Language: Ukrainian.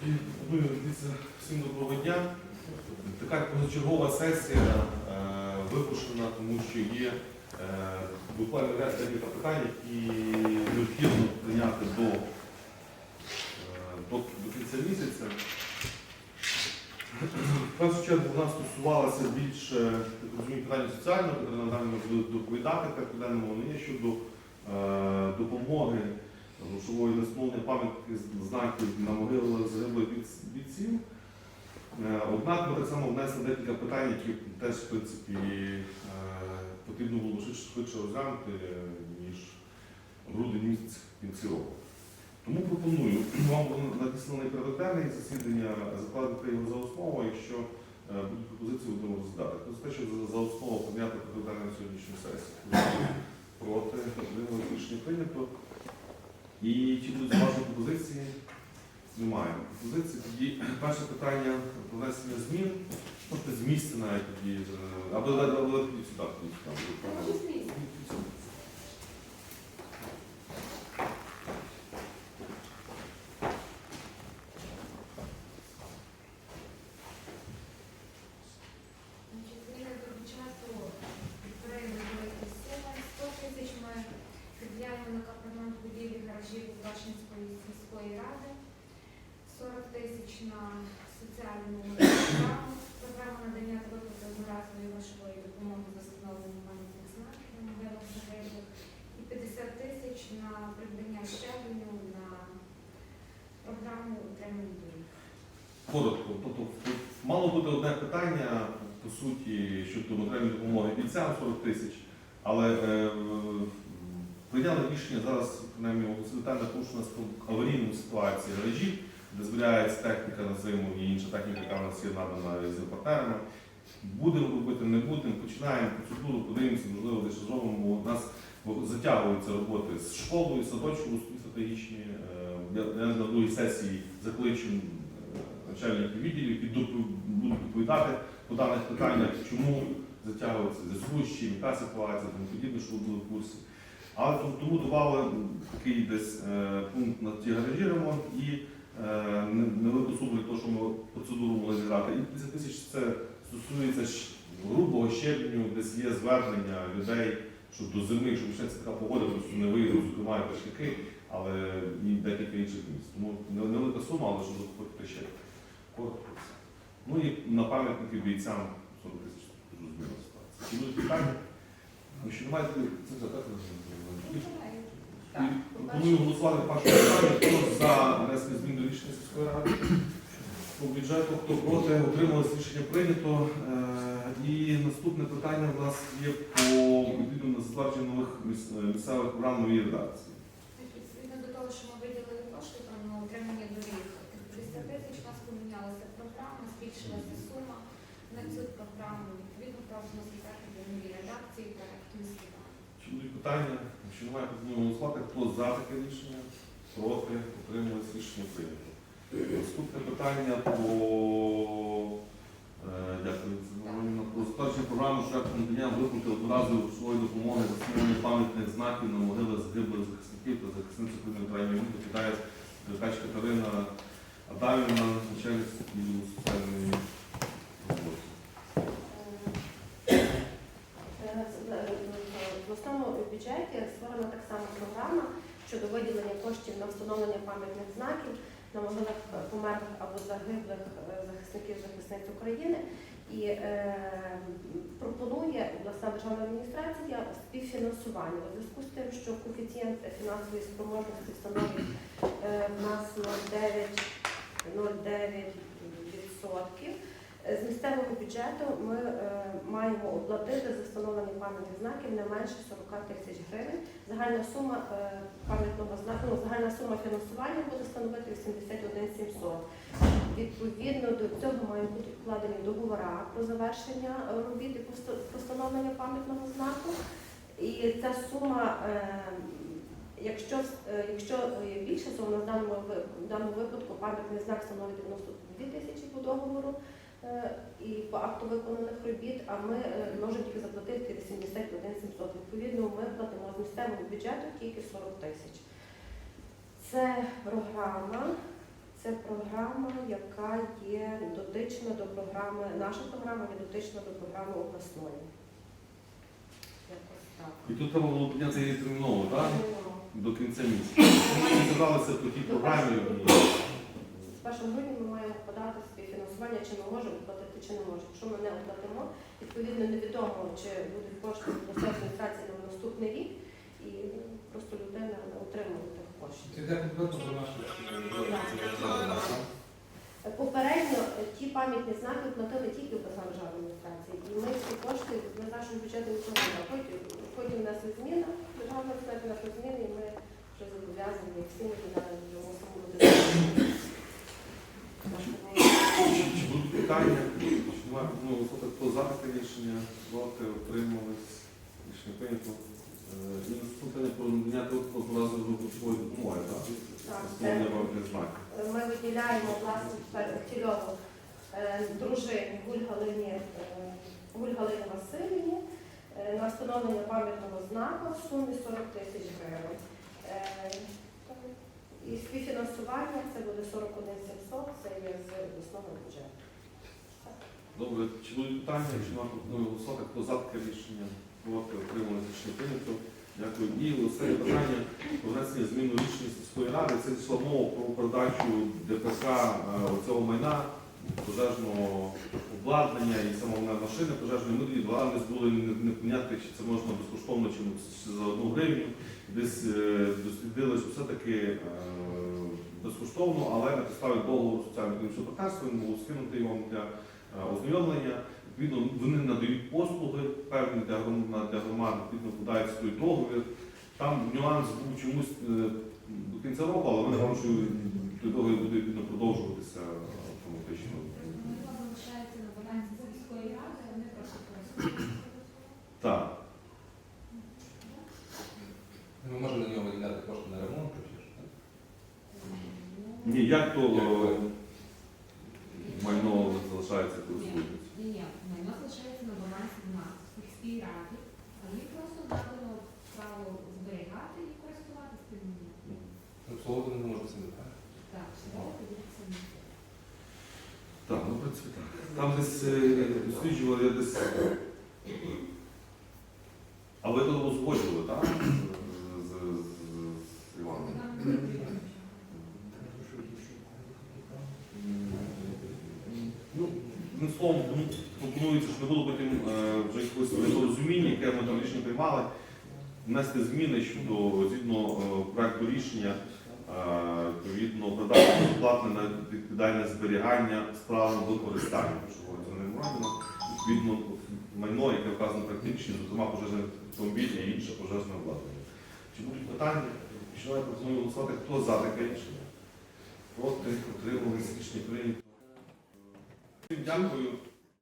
Всім доброго дня. Така позачергова сесія е, випущена, тому що є е, буквально ряд декілька питань, які необхідно прийняти до, е, до, до кінця місяця. В першу чергу вона стосувалася більше питання соціального, Катерина Адамівна буде доповідати так денному, вони щодо е, допомоги грошової настановлення пам'ятки знаків на могилах загиблих бійців. Е, Однак ми так само внесли декілька питань, які теж в принципі е, потрібно було швидше, розглянути, е, ніж грудень місяць кінці. Тому пропоную вам надісланий порядок засідання, закладати його за основу, якщо будуть пропозиції, будемо розглядати. Тобто те, що за, основу прийняти порядок денний на сьогоднішню сесію. Проти рішення прийнято. І чи будуть зважені пропозиції? Немає пропозиції. Тоді перше питання про внесення змін. Можете з місця навіть тоді. е, Або тоді сюди. тоді сюди. Може, з місця. Значить, зміни до бюджету підприємної суми 100 тисяч ми виділяємо на капремонт будівлі гаражів Вашинської сільської ради, 40 тисяч на соціальну програму, програму надання та виплати одноразової грошової допомоги за встановлення пам'ятних знаків на могилах загиблих і 50 тисяч на придбання щебеню на програму утримання доріг. Коротко. Тобто мало бути одне питання, по суті, щодо матеріальної допомоги бійцям 40 тисяч, але е, прийняли рішення зараз, принаймні, оголосити тендер, тому що у нас тут аварійна ситуація гаражі, де збирається техніка на зиму і інша техніка, яка в нас є надана з партнерами. Будемо робити, не будемо, починаємо процедуру, подивимося, можливо, дещо зробимо. бо У нас затягуються роботи з школою, садочком стратегічні. Е, Я, на другій сесії закличу начальників відділів, які будуть доповідати по даних питаннях, чому затягується зв'язку, яка ситуація, тому подібне, що ви були в курсі. Але тому- давали такий десь е, пункт на ті гаражі ремонт і е, не- для того, щоб ми процедуру могли зіграти. І 50 тисяч це стосується грубого щебню, десь є звернення людей, що до зими, якщо почнеться така погода, просто не виїдуть, зокрема і пешки, але і декілька інших місць. Тому не- невелика сума, але щоб ще це. Ну і на пам'ятники бійцям 40 тисяч зрозуміла ситуація. Чи будуть питання? Якщо немає, то це так. Так, Пропоную голосувати перше питання. Хто за внесення змін до рішення сільської ради? По бюджету, хто проти, утрималось рішення прийнято. Е, І наступне питання в нас є по відповідно на затвердження нових місцевих програм нової редакції. Відповідно до того, що ми виділили кошти там на утримання доріг, 300 тисяч у програма, збільшилася сума на цю програму. Відповідно, прошу затвердити до нові редакції проект міського. Будуть питання? Якщо немає, пропоную голосувати. Хто за таке рішення? Проти, утрималось рішення прийнято. Наступне питання по е, дякую, про затвердження програми шляхом надання виплати одноразової грошової допомоги за встановлення пам'ятних знаків на могили загиблих захисників та захисниць України крайньої війни. Доповідає Деркач Катерина Адамівна, начальник відділу соціальної роботи. В основному бюджеті створена так само програма щодо виділення коштів на встановлення пам'ятних знаків на могилах померлих або загиблих е, захисників захисниць України. І е, пропонує обласна державна адміністрація співфінансування у зв'язку з тим, що коефіцієнт фінансової спроможності становить е, в нас 0,9 Е, З місцевого бюджету ми е, маємо оплатити за встановлення пам'ятних знаків не менше 40 тисяч гривень. Загальна сума е, пам'ятного знаку, ну, загальна сума фінансування буде становити 81 700. Відповідно до цього мають бути вкладені договори про завершення робіт і встановлення пам'ятного знаку. І ця сума, е, якщо, е, якщо є більша сума, в даному, в даному випадку пам'ятний знак становить 92 тисячі по договору е, і по акту виконаних робіт, а ми е, можемо тільки заплатити 81 700. Відповідно, ми платимо з місцевого бюджету тільки 40 тисяч. Це програма, Це програма, яка є дотична до програми, наша програма є дотична до програми обласної. Якось так. І тут треба було підняти її терміново, так? До кінця місяця. Ми зібралися по тій програмі. З 1 грудня ми маємо подати співфінансування, чи ми можемо оплатити, чи не можемо. Якщо ми не оплатимо, відповідно невідомо, чи будуть кошти обласної адміністрації на наступний рік, і просто людина не отримує тих коштів. Попередньо ті пам'ятні знаки платили тільки обласна державна адміністрація. І ми ці кошти на нашому бюджеті не платили. Потім, потім внесли зміни, державна внесла зміни, і ми вже зобов'язані всі ми мусимо бути. Чи будуть питання? Ну, хто за таке рішення? Проти, утримались? Рішення прийнято. Е, І наступне питання про надання одноразової допомоги, так? Основне пам'ятні. Ми виділяємо власне цільово е, дружині Гуль Галині, е, Васильівні е, на встановлення пам'ятного знака в сумі 40 тисяч гривень. Е, І співфінансування це буде 41 700, це є з обласного бюджету. Добре, чи будуть питання? Чи немає пропоную голосувати? Хто за таке рішення? Проти, утримались? Рішення прийнято. Дякую. І останнє питання про внесення змін у рішення сільської ради. Це йшла про передачу ДПК е, цього майна, пожежного обладнання і головне машини пожежної. Ми рази були не, не поняти, чи це можна безкоштовно, чи за одну гривню. Десь е, дослідили, що все-таки е, безкоштовно, але на підставі договору соціально-економічного партнерства він був скинутий вам для е, ознайомлення. Відповідно, вони надають послуги певні для громад, для громад, відповідно, вкладається той договір. Там нюанс був чомусь до кінця року, але вони що той договір буде відповідно продовжуватися автоматично. Можливо, залишається на балансі сільської ради, а вони просто користуються. Так. Ми можемо на нього виділяти кошти на ремонт, чи що, так? Ні, як то е, майно залишається користується? Ні, ні, майно залишається на балансі в нас, в сільській раді, а їм просто надано право зберігати і користуватися тим. Обслуговувати не може самі, так? Так, на це. Так, ну в принципі так. Там десь е, досліджували я десь. А ви то узгоджували, так? З, з, з, з Іваном? Там не потрібно. Ну, одним словом, ну, пропонується, щоб не було потім е, вже якогось непорозуміння, яке ми там рішення приймали, внести зміни щодо згідно е, проекту рішення, е, відповідно, продати безоплатне на відповідальне зберігання справного використання, що за ним відповідно майно, яке вказано практично, зокрема пожежний автомобіль і інше пожежне обладнання. Чи будуть питання? Що я пропоную голосувати, хто за таке рішення? Проти, утримались, рішення прийнято. Дякую.